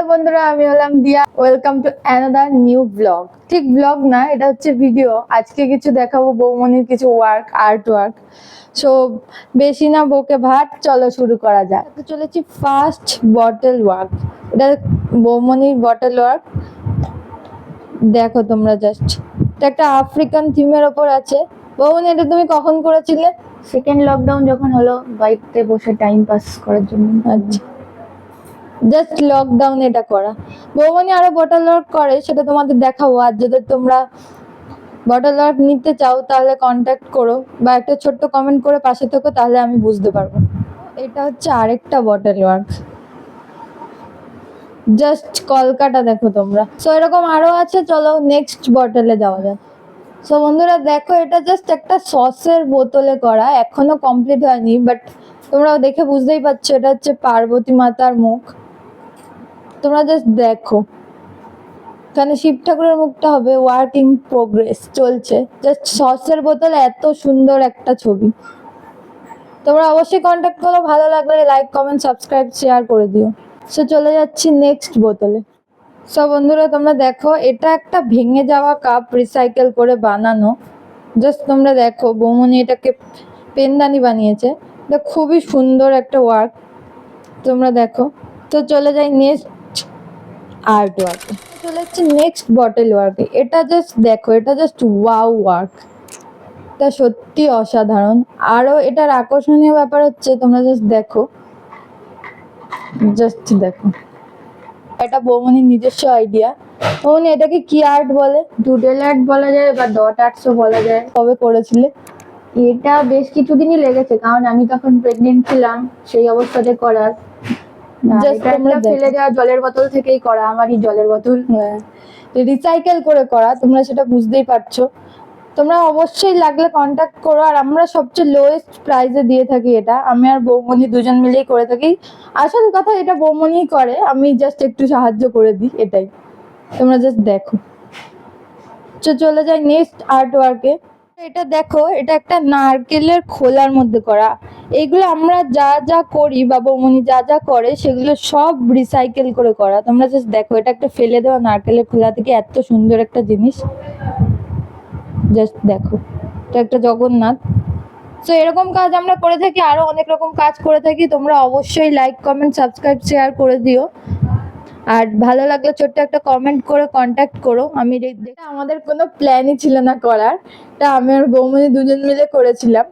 Hello বন্ধুরা আমি হলাম Diya. Welcome to another new blog ঠিক ব্লগ না এটা হচ্ছে ভিডিও আজকে কিছু দেখাবো বৌমনির কিছু ওয়ার্ক আর্ট ওয়ার্ক সো বেশি না বকে ভাট চলো শুরু করা যাক। চলেছি ফার্স্ট বটল ওয়ার্ক এটা বৌমনির বটল ওয়ার্ক দেখো তোমরা জাস্ট এটা একটা আফ্রিকান থিমের ওপর আছে। বৌমনি এটা তুমি কখন করেছিলে? সেকেন্ড লকডাউন যখন হলো বাড়িতে বসে টাইম পাস করার জন্য। আচ্ছা। জাস্ট লকডাউন এটা করা। বৌমনি আরও বটল ওয়ার্ক করে, সেটা তোমাদের দেখাবো। আর যদি তোমরা বটল ওয়ার্ক নিতে চাও, তাহলে কন্ট্যাক্ট করো। বা একটা ছোট্ট কমেন্ট করে পাশে থেকো, তাহলে আমি বুঝতে পারব। এটা হচ্ছে আরেকটা বটল ওয়ার্ক জাস্ট কলকাটা দেখো তোমরা। সো এরকম আরও আছে, চলো নেক্সট বটলে যাওয়া যাক। সো বন্ধুরা, দেখো, এটা জাস্ট একটা সসের বোতলে করা। এখনও কমপ্লিট হয়নি বাট তোমরা দেখে বুঝতেই পারছ, এটা হচ্ছে পার্বতী মাতার মুখ। তোমরা জাস্ট দেখো। এখানে শিব ঠাকুরের মুখটা হবে ওয়ার্ক ইন প্রোগ্রেস চলছে। জাস্ট সসের বোতলে, এত সুন্দর একটা ছবি। তোমরা অবশ্যই কন্ট্যাক্ট করো, ভালো লাগলে লাইক কমেন্ট সাবস্ক্রাইব শেয়ার করে দিও। সো চলে যাচ্ছি নেক্সট বোতলে। সো বন্ধুরা, তোমরা দেখো, এটা একটা ভেঙে যাওয়া কাপ রিসাইকেল করে বানানো। জাস্ট তোমরা দেখো, বৌমনি এটাকে পেনদানি বানিয়েছে। এটা খুবই সুন্দর একটা ওয়ার্ক তোমরা দেখো। তো চলে যাই নেক্সট আর্ট ওয়ার্কে চলে যাচ্ছে নেক্সট বটল ওয়ার্কে এটা জাস্ট দেখো এটা জাস্ট ওয়াও ওয়ার্ক এটা সত্যি অসাধারণ। আরও এটার আকর্ষণীয় ব্যাপার হচ্ছে তোমরা জাস্ট দেখো। জাস্ট দেখো। এটা বৌমনির নিজস্ব আইডিয়া বৌমনি এটাকে কি আর্ট বলে? ডুডেল আর্ট বলা যায় বা ডট আর্টসও বলা যায়। কবে করেছিলে? এটা বেশ কিছুদিনই লেগেছে কারণ আমি তখন প্রেগনেন্ট ছিলাম সেই অবস্থাতে করার। তোমরা ফেলে দেওয়া জলের বোতল থেকেই করা আমারই জলের বোতল। রিসাইকেল করে করা তোমরা সেটা বুঝতেই পারছ। তোমরা অবশ্যই লাগলে কন্ট্যাক্ট করো আর আমরা সবচেয়ে লোয়েস্ট প্রাইসে দিয়ে থাকি এটা। আমি আর বৌমনি দুজন মিলেই করে থাকি। আসল কথা এটা বৌমনিই করে আমি জাস্ট একটু সাহায্য করে দিই এটাই। তোমরা জাস্ট দেখো। চলে যাই নেক্সট আর্ট ওয়ার্কে এটা দেখো, এটা একটা নারকেলের খোলার মধ্যে করা। এগুলো আমরা যা যা করি বা বৌমনি যা যা করে, সেগুলো সব রিসাইকেল করে করা। তোমরা জাস্ট দেখো, এটা একটা ফেলে দেওয়া নারকেলের খোলা থেকে এত সুন্দর একটা জিনিস। জাস্ট দেখো, এটা একটা জগন্নাথ। সো এরকম কাজ আমরা করে থাকি, আরও অনেক রকম কাজ করে থাকি। তোমরা অবশ্যই লাইক কমেন্ট সাবস্ক্রাইব শেয়ার করে দিও। আর ভালো লাগলে ছোট্ট একটা কমেন্ট করে কন্ট্যাক্ট করো। আমি আমাদের কোনো প্ল্যানই ছিল না করার। এটা আমি আর বৌমনি দুজন মিলে করেছিলাম।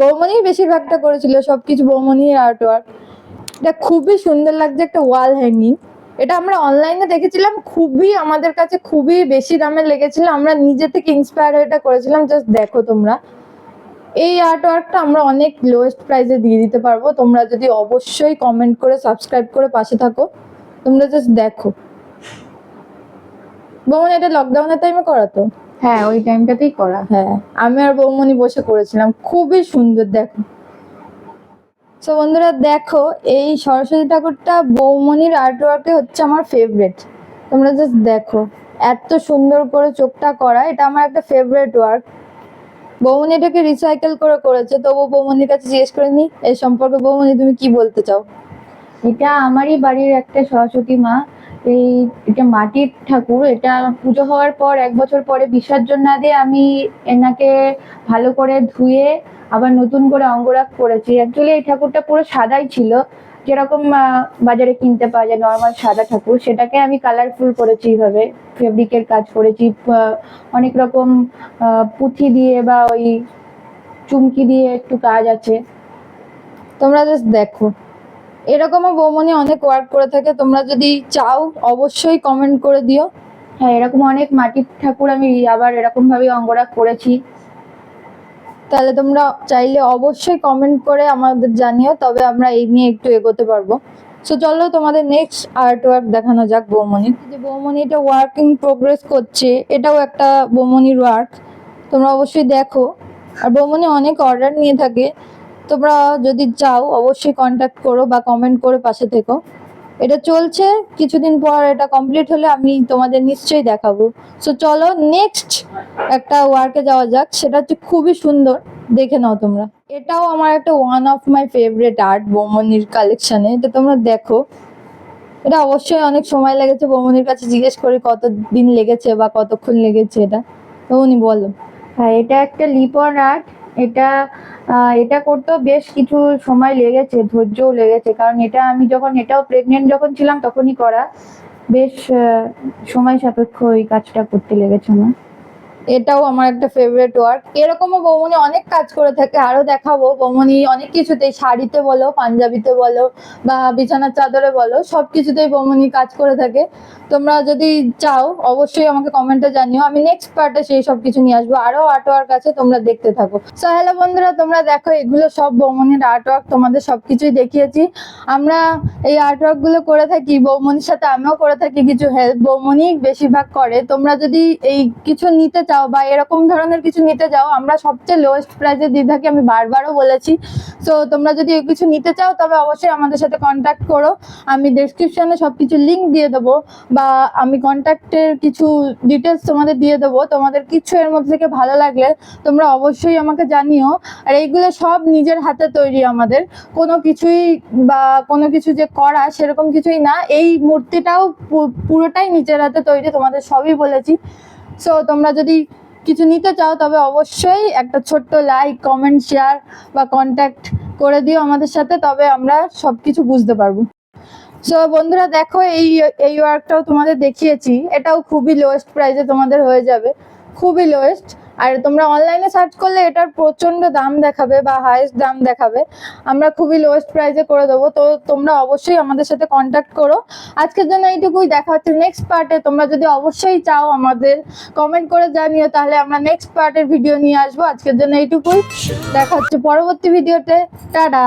বৌমনি বেশিরভাগটা করেছিল, সবকিছু বৌমনির আর্ট ওয়ার্ক এটা খুবই সুন্দর লাগছে একটা ওয়াল হ্যাঙ্গিং এটা আমরা অনলাইনে দেখেছিলাম, খুবই আমাদের কাছে খুবই বেশি দামে লেগেছিল। আমরা নিজে থেকে ইন্সপায়ার হয়ে এটা করেছিলাম জাস্ট দেখো তোমরা। এই আর্ট ওয়ার্কটা আমরা অনেক লোয়েস্ট প্রাইসে দিয়ে দিতে পারব। তোমরা যদি অবশ্যই কমেন্ট করে সাবস্ক্রাইব করে পাশে থাকো তোমরা জাস্ট দেখো। বৌমনি এটা লকডাউনের টাইমে করাতো হ্যাঁ ওই টাইমটাতেই করা। হ্যাঁ আমি আর বৌমনি বসে করেছিলাম। খুবই সুন্দর দেখো। তো বন্ধুরা দেখো এই সরস্বতী ঠাকুরটা বৌমনির আর্ট আর্টওয়ার্কে হচ্ছে আমার ফেভারিট তোমরা জাস্ট দেখো এত সুন্দর করে চোখটা করা এটা আমার একটা ফেভারিট ওয়ার্ক বৌমনি এটাকে রিসাইকেল করে করেছে তবু বৌমনির কাছে জিজ্ঞেস করে নি এই সম্পর্কে বৌমনি, তুমি কি বলতে চাও? এটা আমারই বাড়ির একটা সরস্বতী মা। এই এটা মাটির ঠাকুর, এটা পুজো হওয়ার পর, এক বছর পরে বিসর্জন না দিয়ে আমি এনাকে ভালো করে ধুয়ে আবার নতুন করে অঙ্গরাগ করেছি। অ্যাকচুয়ালি এই ঠাকুরটা পুরো সাদাই ছিল। যেরকম বাজারে কিনতে পাওয়া যায় নর্মাল সাদা ঠাকুর, সেটাকে আমি কালারফুল করেছি এইভাবে। ফেব্রিকের কাজ করেছি অনেক রকম পুঁথি দিয়ে বা ওই চুমকি দিয়ে একটু কাজ আছে। তোমরা জাস্ট দেখো। এরকমও বৌমনি অনেক ওয়ার্ক করে থাকে, তোমরা যদি চাও, অবশ্যই কমেন্ট করে দিও। হ্যাঁ এরকম অনেক মাটির ঠাকুর আমি আবার এরকম ভাবে অঙ্গরাগ করেছি। তাহলে তোমরা চাইলে অবশ্যই কমেন্ট করে আমাদের জানিও, তবে আমরা এই নিয়ে একটু এগোতে পারব। সো চলো তোমাদের নেক্সট আর্ট ওয়ার্ক দেখানো যাক বৌমনি যে বৌমনি এটা ওয়ার্ক প্রোগ্রেস করছে, এটাও একটা বৌমনির ওয়ার্ক তোমরা অবশ্যই দেখো। আর বৌমনি অনেক অর্ডার নিয়ে থাকে। তোমরা যদি চাও, অবশ্যই কন্ট্যাক্ট করো বা কমেন্ট করে পাশে থেকো। এটা চলছে, কিছুদিন পর এটা কমপ্লিট হলে আমি তোমাদের নিশ্চয়ই দেখাবো। সো চলো নেক্সট একটা ওয়ার্কে যাওয়া যাক, সেটা হচ্ছে খুবই সুন্দর, দেখে নাও তোমরা। এটাও আমার একটা one of my favourite art বোমনির কালেকশনে এটা তোমরা দেখো। এটা অবশ্যই অনেক সময় লেগেছে, বোমনির কাছে জিজ্ঞেস করি কত দিন লেগেছে বা কতক্ষণ লেগেছে এটা। বৌমনি বলো। হ্যাঁ এটা একটা লিপন আর্ট এটা এটা করতেও বেশ কিছু সময় লেগেছে, ধৈর্যও লেগেছে। কারণ এটা আমি যখন, এটাও প্রেগনেন্ট যখন ছিলাম তখনই করা। বেশ সময় সাপেক্ষ এই কাজটা করতে লেগেছে আমার। এটাও আমার একটা ফেভারিট ওয়ার্ক এরকমও বৌমনি অনেক কাজ করে থাকে আরও দেখাবো। বৌমনি অনেক কিছুতেই, শাড়িতে বলো, পাঞ্জাবিতে বলো, বা বিছানার চাদরে বলো সব কিছুতেই বৌমনি কাজ করে থাকে। তোমরা যদি চাও, অবশ্যই আমাকে কমেন্টে জানিও। আমি নেক্সট পার্টে সেই সব কিছু নিয়ে আসব। আরও আর্ট ওয়ার্ক আছে, তোমরা দেখতে থাকো। সো হ্যালো বন্ধুরা, তোমরা দেখো, এগুলো সব বৌমনির আর্ট ওয়ার্ক তোমাদের সবকিছুই দেখিয়েছি। আমরা এই আর্ট ওয়ার্কগুলো করে থাকি, বৌমনির সাথে আমিও করে থাকি কিছু হেল্প বৌমনি বেশিরভাগ করে। তোমরা যদি এই কিছু নিতে চাও বা এরকম ধরনের কিছু নিতে চাও আমরা সবচেয়ে লোয়েস্ট প্রাইসে থাকি আমি বারবারও বলেছি। সো তোমরা যদি কিছু নিতে চাও, তবে অবশ্যই আমাদের সাথে কন্ট্যাক্ট করো। আমি ডেসক্রিপশনে সব কিছু লিঙ্ক দিয়ে দেবো বা আমি কন্ট্যাক্টের কিছু ডিটেলস তোমাদের দিয়ে দেবো। তোমাদের কিছু এর মধ্যে থেকে ভালো লাগলে তোমরা অবশ্যই আমাকে জানিও। আর এইগুলো সব নিজের হাতে তৈরি আমাদের। কোনো কিছুই বা কোনো কিছু যে করা সেরকম কিছুই না। এই মূর্তিটাও পুরোটাই নিজের হাতে তৈরি, তোমাদের সবই বলেছি। সো তোমরা যদি কিছু নিতে চাও, তবে অবশ্যই একটা ছোট্ট লাইক কমেন্ট শেয়ার বা কন্ট্যাক্ট করে দিও আমাদের সাথে, তবে আমরা সব কিছু বুঝতে পারব। সো বন্ধুরা, দেখো এই এই ওয়ার্কটাও তোমাদের দেখিয়েছি। এটাও খুবই লোয়েস্ট প্রাইসে তোমাদের হয়ে যাবে। খুবই লোয়েস্ট আর তোমরা অনলাইনে সার্চ করলে এটার প্রচণ্ড দাম দেখাবে বা হাইয়েস্ট দাম দেখাবে। আমরা খুবই লোয়েস্ট প্রাইসে করে দেবো। তো তোমরা অবশ্যই আমাদের সাথে কন্ট্যাক্ট করো। আজকের জন্য এইটুকুই। দেখা হচ্ছে নেক্সট পার্টে তোমরা যদি অবশ্যই চাও আমাদের কমেন্ট করে জানিও, তাহলে আমরা নেক্সট পার্টের ভিডিও নিয়ে আসব। আজকের জন্য এইটুকুই। দেখা হচ্ছে পরবর্তী ভিডিওতে টাটা!